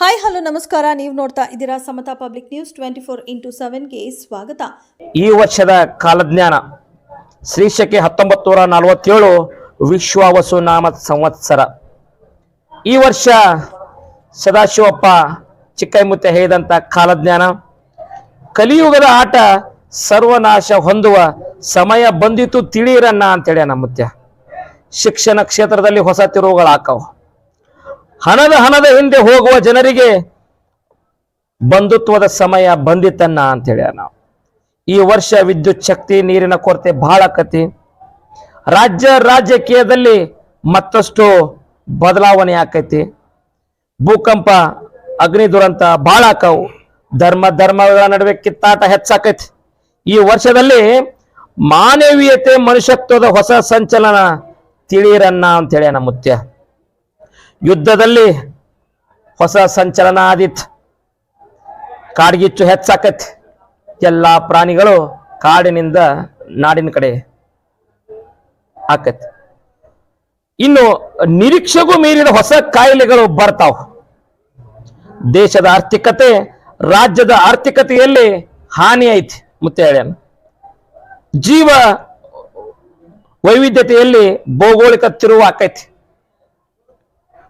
Hi hello, ನಮಸ್ಕಾರ. ನೀವು ನೋಡ್ತಾ ಇದ್ದೀರಾ Samata public news twenty four into ಸೆವೆನ್ಗೆ ಸ್ವಾಗತ. ಈ ವರ್ಷದ ಕಾಲಜ್ಞಾನ ಶ್ರೀಶಕೆ ಹತ್ತೊಂಬತ್ತು ನೂರ ನಲವತ್ತೇಳು ವಿಶ್ವ ನಾಮ ಸಂವತ್ಸರ. ಈ ವರ್ಷ ಸದಾಶಿವಪ್ಪ ಚಿಕ್ಕೈಮುತ್ತೆ ಹೇಳಿದಂಥ ಕಾಲಜ್ಞಾನ. ಕಲಿಯುಗದ ಆಟ ಸರ್ವನಾಶ ಹೊಂದುವ ಸಮಯ ಬಂದಿತು ತಿಳಿಯಿರನ್ನ ಅಂತೇಳಿ ಮುತ್ಯ. ಶಿಕ್ಷಣ ಕ್ಷೇತ್ರದಲ್ಲಿ ಹೊಸ ತಿರುವುಗಳಾಕವು. ಹಣದ ಹಣದ ಹಿಂದೆ ಹೋಗುವ ಜನರಿಗೆ ಬಂಧುತ್ವದ ಸಮಯ ಬಂದಿತ್ತನ್ನ ಹೇಳ ನಾವು. ಈ ವರ್ಷ ವಿದ್ಯುತ್ ಶಕ್ತಿ, ನೀರಿನ ಕೊರತೆ ಬಹಳ ಕತಿ ರಾಜ್ಯ ರಾಜಕೀಯದಲ್ಲಿ ಮತ್ತಷ್ಟು ಬದಲಾವಣೆ ಆಕೈತಿ. ಭೂಕಂಪ, ಅಗ್ನಿ ದುರಂತ ಬಹಳ ಆಕವು. ಧರ್ಮ, ಧರ್ಮಗಳ ನಡುವೆ ಕಿತ್ತಾಟ ಹೆಚ್ಚಾಕೈತಿ. ಈ ವರ್ಷದಲ್ಲಿ ಮಾನವೀಯತೆ, ಮನುಷ್ಯತ್ವದ ಹೊಸ ಸಂಚಲನ ತಿಳಿಯರನ್ನ ಅಂತ ನಮ್ಮ ಮುತ್ಯ ಯುದ್ಧದಲ್ಲಿ ಹೊಸ ಸಂಚಲನ ಆದಿತ್ತು ಕಾಡ್ಗಿಚ್ಚು ಹೆಚ್ಚಾಕತ್. ಎಲ್ಲ ಪ್ರಾಣಿಗಳು ಕಾಡಿನಿಂದ ನಾಡಿನ ಕಡೆ ಆಕತ್. ಇನ್ನು ನಿರೀಕ್ಷೆಗೂ ಮೀರಿದ ಹೊಸ ಕಾಯಿಲೆಗಳು ಬರ್ತಾವ. ದೇಶದ ಆರ್ಥಿಕತೆ ರಾಜ್ಯದ ಆರ್ಥಿಕತೆಯಲ್ಲಿ ಹಾನಿ ಐತಿ ಮುತ್ತೆ ಹೇಳ್ಯಾನ ಜೀವ ವೈವಿಧ್ಯತೆಯಲ್ಲಿ ಭೌಗೋಳಿಕ ತಿರುವು ಆಕೈತಿ.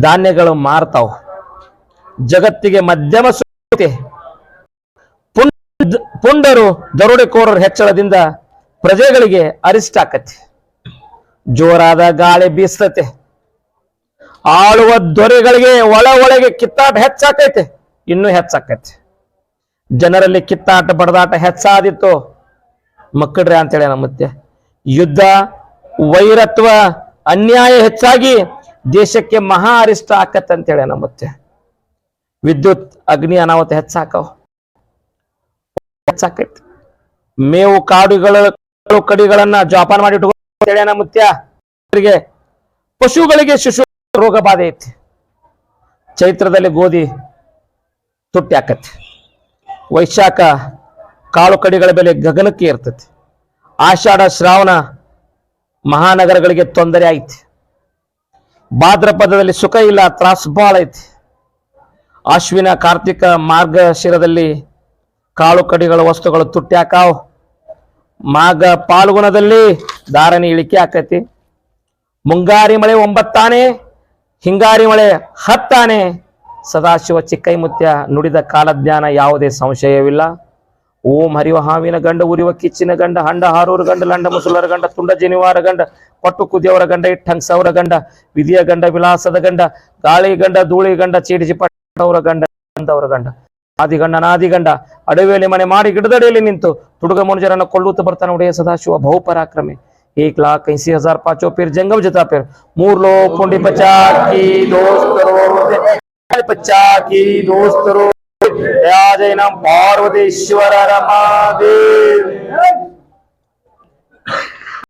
ಧಾನ್ಯಗಳು ಮಾರ್ತಾವ. ಜಗತ್ತಿಗೆ ಮಧ್ಯಮ ಸುತ್ತೆ ಪುಂಡ್- ಪುಂಡರು ದರೋಡೆಕೋರರ ಹೆಚ್ಚಳದಿಂದ ಪ್ರಜೆಗಳಿಗೆ ಅರಿಷ್ಟ ಆಕತಿ. ಜೋರಾದ ಗಾಳಿ ಬೀಸ್ತತೆ. ಆಳುವ ದೊರೆಗಳಿಗೆ ಒಳ ಒಳಗೆ ಕಿತ್ತಾಟ ಹೆಚ್ಚಾಕೈತೆ. ಇನ್ನೂ ಹೆಚ್ಚಾಕೈತೆ. ಜನರಲ್ಲಿ ಕಿತ್ತಾಟ ಬಡದಾಟ ಹೆಚ್ಚಾದಿತ್ತು. ಮಕ್ಕಳ್ರೆ ಅಂತೇಳಿ ನಮ್ಮ ಯುದ್ಧ, ವೈರತ್ವ, ಅನ್ಯಾಯ ಹೆಚ್ಚಾಗಿ ದೇಶಕ್ಕೆ ಮಹಾ ಅರಿಷ್ಟ ಅಂತೇಳಿ ನಮ್ಮ ಮತ್ತೆ ವಿದ್ಯುತ್, ಅಗ್ನಿ ಅನಾಹುತ ಹೆಚ್ಚಾಕವು. ಹೆಚ್ಚಾಕೈತಿ. ಮೇವು ಕಾಡುಗಳ ಕಡಿಗಳನ್ನ ಜೋಪಾನ ಮಾಡಿ ಇಟ್ಕೊಂಡು ಮುತ್ಯ ಪಶುಗಳಿಗೆ ಶಿಶು ರೋಗ ಬಾಧೆ ಐತಿ. ಚೈತ್ರದಲ್ಲಿ ಗೋಧಿ ತುಟ್ಟಿ ಆಕತಿ. ವೈಶಾಖ ಕಾಳು ಕಡಿಗಳ ಬೆಲೆ ಗಗನಕ್ಕೆ ಇರ್ತತಿ ಆಷಾಢ, ಶ್ರಾವಣ ಮಹಾನಗರಗಳಿಗೆ ತೊಂದರೆ ಐತಿ. ಭಾದ್ರಪದದಲ್ಲಿ ಸುಖ ಇಲ್ಲ, ತ್ರಾಸ್ ಬಾಳ ಐತಿ. ಅಶ್ವಿನ ಕಾರ್ತಿಕ ಮಾರ್ಗಶಿರದಲ್ಲಿ ಕಾಳು ಕಡಿಗಳ ವಸ್ತುಗಳು ತುಟ್ಟಿ ಹಾಕಾವ್. ಮಾಘ ಪಾಲ್ಗುಣದಲ್ಲಿ ಧಾರಣೆ ಇಳಿಕೆ ಆಕತಿ. ಮುಂಗಾರಿ ಮಳೆ ಒಂಬತ್ತಾನೆ, ಹಿಂಗಾರಿ ಮಳೆ ಹತ್ತಾನೆ. ಸದಾಶಿವ ಚಿಕ್ಕೈಮುತ್ಯ ನುಡಿದ ಕಾಲಜ್ಞಾನ ಯಾವುದೇ ಸಂಶಯವಿಲ್ಲ. ಓಂ ಹರಿವ ಹಾವಿನ ಗಂಡ ಉರಿವ ಕಿಚ್ಚಿನ ಗಂಡ ಹಂಡ ಹಾರೂರ ಗಂಡ ಲಂಡ ಮುಸುಲರ ಗಂಡ ತುಂಡ ಜನಿವಾರ ಗಂಡ ಪಟ್ಟು ಕುದಿಯವರ ಗಂಡ ಇಟ್ಟಂಗ್ ಸೌರ ಗಂಡ ವಿಧಿಯ ಗಂಡ ವಿಲಾಸದ ಗಂಡ ಗಾಳಿ ಗಂಡ ಧೂಳಿ ಗಂಡ ಚೀಟಿಸಿ ಪಟ್ಟವರ ಗಂಡ ಗಂಡವರ ಗಂಡ ಆದಿಗಂಡ ನಾದಿಗಂಡ ಅಡವಿಯಲ್ಲಿ ಮನೆ ಮಾಡಿ ಗಿಡದಡಿಯಲ್ಲಿ ನಿಂತು ತುಡುಗ ಮನುಜರನ್ನ ಕೊಳ್ಳುತ್ತಾ ಬರ್ತಾನೆ ಒಡೆಯ ಸದಾಶಿವ ಬಹುಪರಾಕ್ರಮಿ एक लाख ऐसी हजार पांचों फिर जंगम जता फिर मूर लो पुंडी पचा की दोस्त रो पचा की दोस्त रो பார்வதீஸ்வர ரமாதேவ்